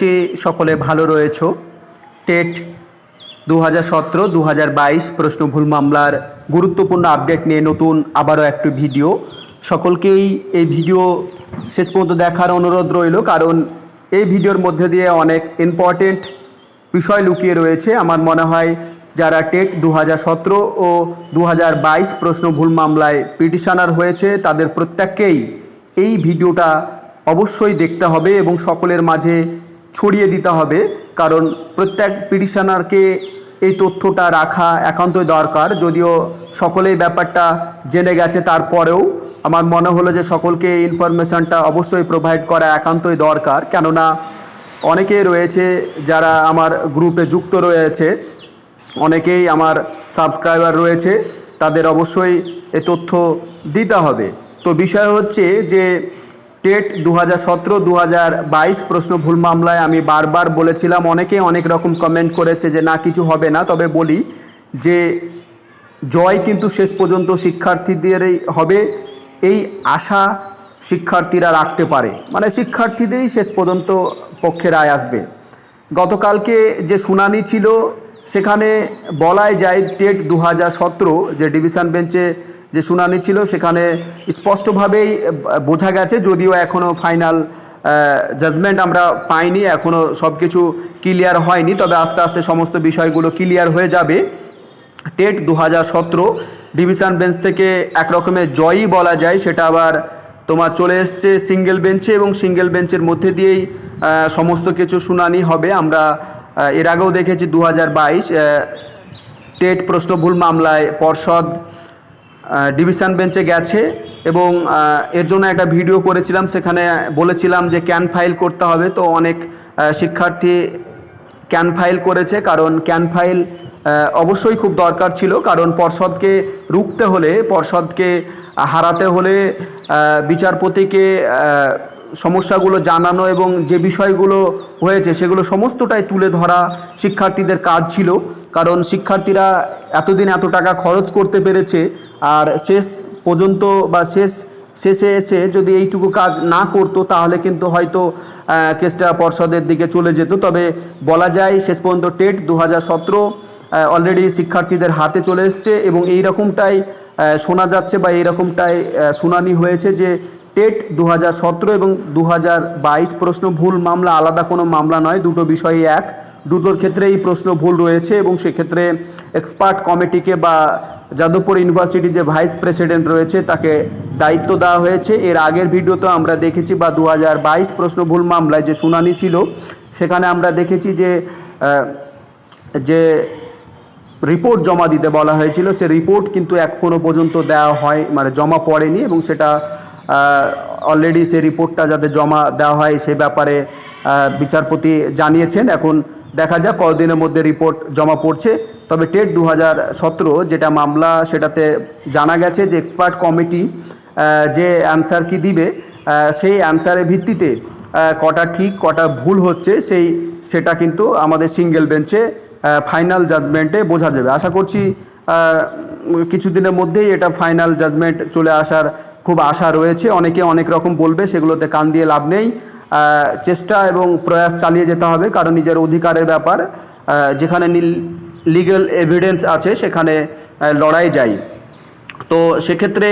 যে সকলে ভালো রয়েছ, টেট দু হাজার সতেরো দু হাজার বাইশ প্রশ্ন ভুল মামলার গুরুত্বপূর্ণ আপডেট নিয়ে নতুন আবারও একটি ভিডিও। সকলকেই এই ভিডিও শেষ পর্যন্ত দেখার অনুরোধ রইল, কারণ এই ভিডিওর মধ্যে দিয়ে অনেক ইম্পর্টেন্ট বিষয় লুকিয়ে রয়েছে। আমার মনে হয় যারা টেট দু হাজার সতেরো ও দু হাজার বাইশ প্রশ্ন ভুল মামলায় পিটিশনার হয়েছে, তাদের প্রত্যেককেই এই ভিডিওটা অবশ্যই দেখতে হবে এবং সকলের মাঝে ছড়িয়ে দিতে হবে। কারণ প্রত্যেক পিটিশনারকে এই তথ্যটা রাখা একান্তই দরকার। যদিও সকলেই ব্যাপারটা জেনে গেছে, তারপরেও আমার মনে হলো যে সকলকে এই ইনফরমেশনটা অবশ্যই প্রোভাইড করা একান্তই দরকার। কেননা অনেকেই রয়েছে যারা আমার গ্রুপে যুক্ত রয়েছে, অনেকেই আমার সাবস্ক্রাইবার রয়েছে, তাদের অবশ্যই এ তথ্য দিতে হবে। তো বিষয় হচ্ছে যে টেট দু হাজার সতেরো দু হাজার বাইশ প্রশ্ন ভুল মামলায় আমি বারবার বলেছিলাম। অনেকে অনেক রকম কমেন্ট করেছে যে না, কিছু হবে না। তবে বলি যে জয় কিন্তু শেষ পর্যন্ত শিক্ষার্থীদেরই হবে। এই আশা শিক্ষার্থীরা রাখতে পারে। মানে শিক্ষার্থীদেরই শেষ পর্যন্ত পক্ষে রায় আসবে। গতকালকে যে শুনানি ছিল, সেখানে বলাই যায় টেট দু হাজার সতেরো যে ডিভিশন বেঞ্চে যে শুনানি ছিল সেখানে স্পষ্টভাবেই বোঝা গেছে, যদিও এখনও ফাইনাল জাজমেন্ট আমরা পাইনি এখনও সব কিছু ক্লিয়ার হয়নি, তবে আস্তে আস্তে সমস্ত বিষয়গুলো ক্লিয়ার হয়ে যাবে। টেট দু হাজার সতেরো ডিভিশন বেঞ্চ থেকে একরকমের জয়ই বলা যায়, সেটা আবার তোমার চলে এসছে সিঙ্গেল বেঞ্চে এবং সিঙ্গেল বেঞ্চের মধ্যে দিয়েই সমস্ত কিছু শুনানি হবে। আমরা এর আগেও দেখেছি দু হাজার বাইশ টেট প্রশ্ন ভুল মামলায় পর্ষদ ডিভিশন বেঞ্চে গেছে এবং এর জন্য একটা ভিডিও করেছিলাম, সেখানে বলেছিলাম যে ক্যান ফাইল করতে হবে। তো অনেক শিক্ষার্থী ক্যান ফাইল করেছে, কারণ ক্যান ফাইল অবশ্যই খুব দরকার ছিল, কারণ পর্ষদকে রুখতে হলে, পর্ষদকে হারাতে হলে বিচারপতিকে সমস্যাগুলো জানানো এবং যে বিষয়গুলো হয়েছে সেগুলো সমস্তটাই তুলে ধরা শিক্ষার্থীদের কাজ ছিল। কারণ শিক্ষার্থীরা এতদিন এত টাকা খরচ করতে পেরেছে আর শেষ পর্যন্ত বা শেষ শেষে এসে যদি এইটুকু কাজ না করতো তাহলে কিন্তু হয়তো কেসটা পর্ষদের দিকে চলে যেত। তবে বলা যায় শেষ পর্যন্ত টেট দু হাজার সতেরো অলরেডি শিক্ষার্থীদের হাতে চলে এসছে এবং এই রকমটাই শোনা যাচ্ছে বা এই রকমটাই আহ, শুনানি হয়েছে যে টেট দু হাজার সতেরো এবং দু হাজার বাইশ প্রশ্ন ভুল মামলা, আলাদা কোনো মামলা নয়, দুটো বিষয়ই এক। দুটোর ক্ষেত্রে এই প্রশ্ন ভুল রয়েছে এবং সেক্ষেত্রে এক্সপার্ট কমিটিকে বা যাদবপুর ইউনিভার্সিটি যে ভাইস প্রেসিডেন্ট রয়েছে তাকে দায়িত্ব দেওয়া হয়েছে। এর আগের ভিডিওতে আমরা দেখেছি বা দু হাজার বাইশ প্রশ্ন ভুল মামলায় যে শুনানি ছিল, সেখানে আমরা দেখেছি যে যে রিপোর্ট জমা দিতে বলা হয়েছিল, সে রিপোর্ট কিন্তু এখনও পর্যন্ত দেওয়া হয় মানে জমা পড়েনি এবং সেটা অলরেডি সেই রিপোর্টটা যাতে জমা দেওয়া হয় সে ব্যাপারে বিচারপতি জানিয়েছেন। এখন দেখা যাক কদিনের মধ্যে রিপোর্ট জমা পড়ছে। তবে টেট দু হাজার সতেরো যেটা মামলা, সেটাতে জানা গেছে যে এক্সপার্ট কমিটি যে অ্যান্সার কি দিবে সেই অ্যান্সারের ভিত্তিতে কটা ঠিক, কটা ভুল হচ্ছে, সেই, সেটা কিন্তু আমাদের সিঙ্গেল বেঞ্চে ফাইনাল জাজমেন্টে বোঝা যাবে। আশা করছি কিছুদিনের মধ্যেই এটা ফাইনাল জাজমেন্ট চলে আসার খুব আশা রয়েছে। অনেকে অনেক রকম বলবে, সেগুলোতে কান দিয়ে লাভ নেই। চেষ্টা এবং প্রয়াস চালিয়ে যেতে হবে, কারণ নিজের অধিকারের ব্যাপার। যেখানে লিগ্যাল এভিডেন্স আছে, সেখানে লড়াই যায়। তো সেক্ষেত্রে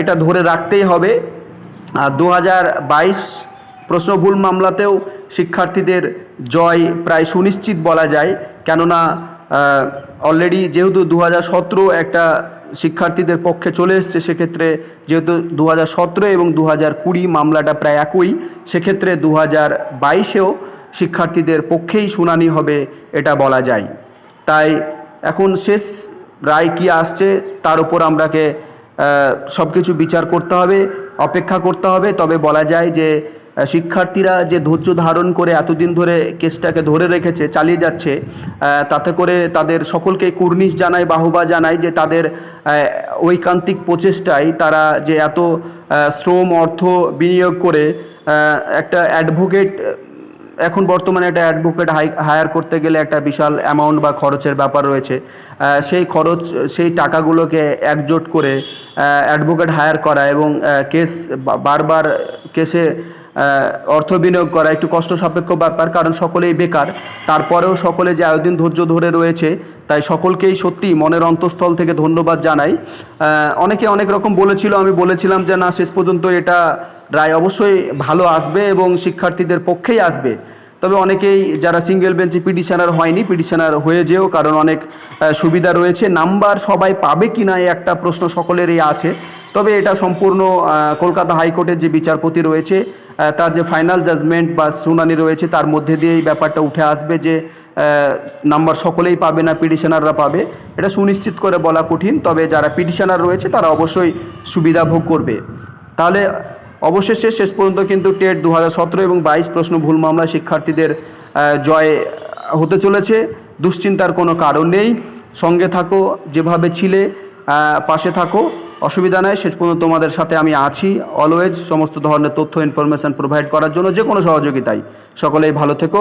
এটা ধরে রাখতেই হবে। দু হাজার বাইশ প্রশ্ন ভুল মামলাতেও শিক্ষার্থীদের জয় প্রায় সুনিশ্চিত বলা যায়। কেননা অলরেডি যেহেতু দু হাজার সতেরো একটা শিক্ষার্থীদের পক্ষে চলে এসছে, সেক্ষেত্রে যেহেতু দু হাজার সতেরো এবং দু হাজার কুড়ি মামলাটা প্রায় একই, সেক্ষেত্রে দু হাজার বাইশেও শিক্ষার্থীদের পক্ষেই শুনানি হবে এটা বলা যায়। তাই এখন শেষ রায় কি আসছে তার উপর আমরাকে সব কিছু বিচার করতে হবে, অপেক্ষা করতে হবে, তবে বলা যায় যে শিক্ষার্থীরা যে ধৈর্য ধারণ করে এতদিন ধরে কেসটাকে ধরে রেখেছে, চালিয়ে যাচ্ছে তাতে করে তাদের সকলকে কুর্নিশ জানায়, বাহবা জানায় যে তাদের ঐকান্তিক প্রচেষ্টায় তারা যে এত শ্রম, অর্থ বিনিয়োগ করে একটা অ্যাডভোকেট এখন বর্তমানে একটা অ্যাডভোকেট হায়ার করতে গেলে একটা বিশাল অ্যামাউন্ট বা খরচের ব্যাপার রয়েছে। সেই খরচ, সেই টাকাগুলোকে একজোট করে অ্যাডভোকেট হায়ার করা এবং কেস বারবার কেসে অর্থ বিনিয়োগ করা একটু কষ্ট সাপেক্ষ ব্যাপার, কারণ সকলেই বেকার। তারপরেও সকলে যে আয়োদিন ধৈর্য ধরে রয়েছে, তাই সকলকেই সত্যি মনের অন্তঃস্থল থেকে ধন্যবাদ জানাই। অনেকে অনেক রকম বলেছিল, আমি বলেছিলাম যে, না, শেষ পর্যন্ত এটা রায় অবশ্যই ভালো আসবে এবং শিক্ষার্থীদের পক্ষেই আসবে। তবে অনেকেই, যারা সিঙ্গেল বেঞ্চে পিটিশনার হয়নি, পিটিশনার হয়ে যেও, কারণ অনেক সুবিধা রয়েছে। নাম্বার সবাই পাবে কি না একটা প্রশ্ন সকলেরই আছে। তবে এটা সম্পূর্ণ কলকাতা হাইকোর্টের যে বিচারপতি রয়েছে তার যে ফাইনাল জাজমেন্ট বা শুনানি রয়েছে, তার মধ্যে দিয়ে এই ব্যাপারটা উঠে আসবে যে নাম্বার সকলেই পাবে না পিটিশনাররা পাবে। এটা সুনিশ্চিত করে বলা কঠিন, তবে যারা পিটিশনার রয়েছে, তারা অবশ্যই সুবিধা ভোগ করবে। তাহলে অবশেষে শেষ পর্যন্ত কিন্তু টেট দু হাজার সতেরো এবং বাইশ প্রশ্ন ভুল মামলা শিক্ষার্থীদের জয় হতে চলেছে। দুশ্চিন্তার কোনো কারণ নেই। সঙ্গে থাকো, যেভাবে ছিলে পাশে থাকো। অসুবিধা নাই, শেষ পর্যন্ত তোমাদের সাথে আমি আছি অলওয়েজ সমস্ত ধরনের তথ্য ইনফরমেশন প্রোভাইড করার জন্য যে কোনো সহযোগিতাই সকলেই ভালো থেকো।